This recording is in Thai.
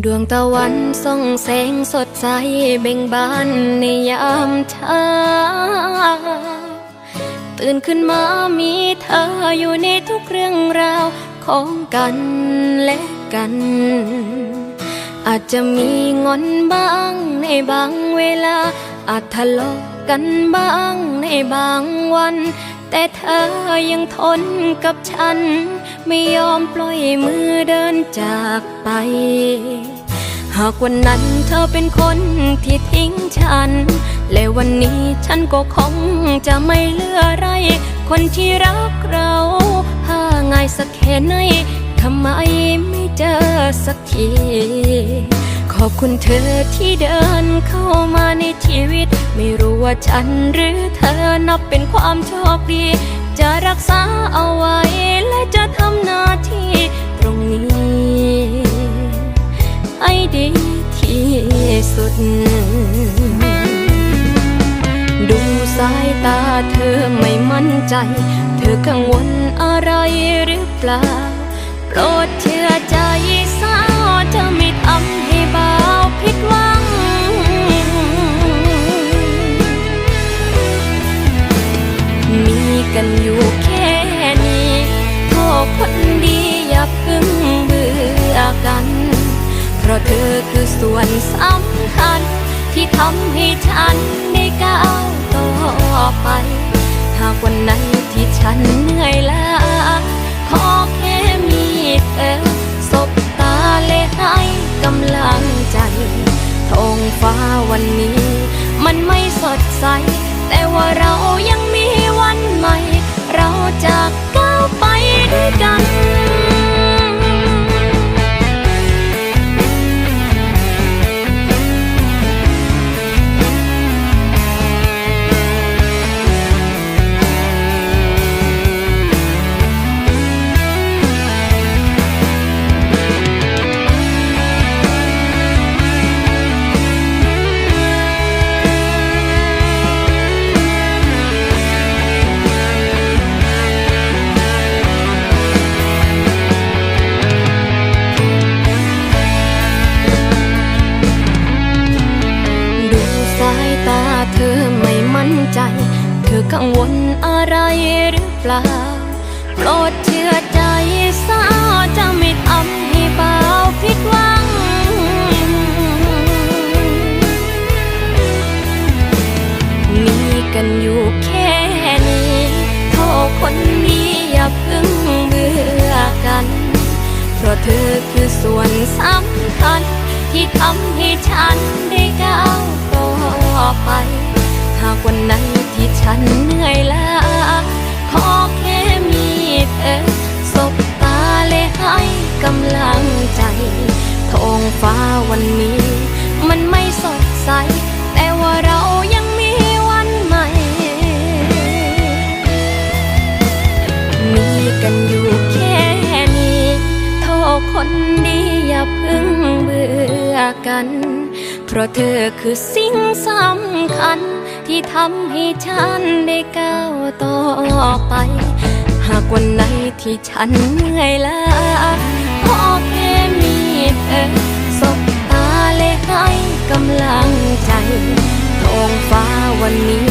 ดวงตะวันส่องแสงสดใสเบ่งบานในยามเช้า ตื่นขึ้นมามีเธออยู่ในทุกเรื่องราวของกันและกัน อาจจะมีงอนบ้างในบางเวลา อาจทะเลาะกันบ้างในบางวัน แต่เธอยังทนกับฉัน อมปล่อยมือเดินจากไป หากวันนั้นเธอเป็นคนที่ทิ้งฉัน และวันนี้ฉันก็คงจะไม่เหลืออะไร คนที่รักเราหาง่ายสักแค่ไหนทำไมไม่เจอสักที ขอบคุณเธอที่เดินเข้ามาในชีวิต ไม่รู้ว่าฉันหรือเธอนับเป็นความโชคดี จะรักษาเอาไว้ สุด ดูสายตาเธอไม่มั่นใจ เธอกังวลอะไรหรือเปล่า โปรดเชื่อใจสาวจะไม่ทำให้เบ่าผิดหวัง มีกันอยู่แค่นี้โทษคนดีอย่า ราะเธอคือส่วนสำคัญ ที่ทำให้ฉันได้ก้าวต่อไป หากวันไหนที่ฉันเหนื่อยล้าขอแค่มีเธอสบตาและให้กำลังใจท้องฟ้าวันนี้ มันไม่สดใส แต่ว่าเรายังมีวันใหม่ เราจะก้ ใจเธอกังวลอะไรหรือเปล่า โปรดเชื่อใจสาวจะไม่ทำให้เบ่าผิดหวัง มีกันอยู่แค่นี้โทษคนนี้อย่าเพึ่งเบื่อกัน เพราะเธอคือส่วนสำคัญที่ทำให้ฉันได้ก้าว กำลังใจท้องฟ้าวันนี้ มันไม่สดใส แต่ว่าเรายังมีวันใหม่ มีกันอยู่แค่นี้โทษคนดีอย่าเพึ่งเบื่อกัน เพราะเธอคือสิ่งสำคัญ ที่ทำให้ฉันได้ก้าวต่อไป หากวันไหนที่ฉันเหนื่อยล้า ขอแค่มีเธอสบตาและให้กำลังใจท้องฟ้าวันนี้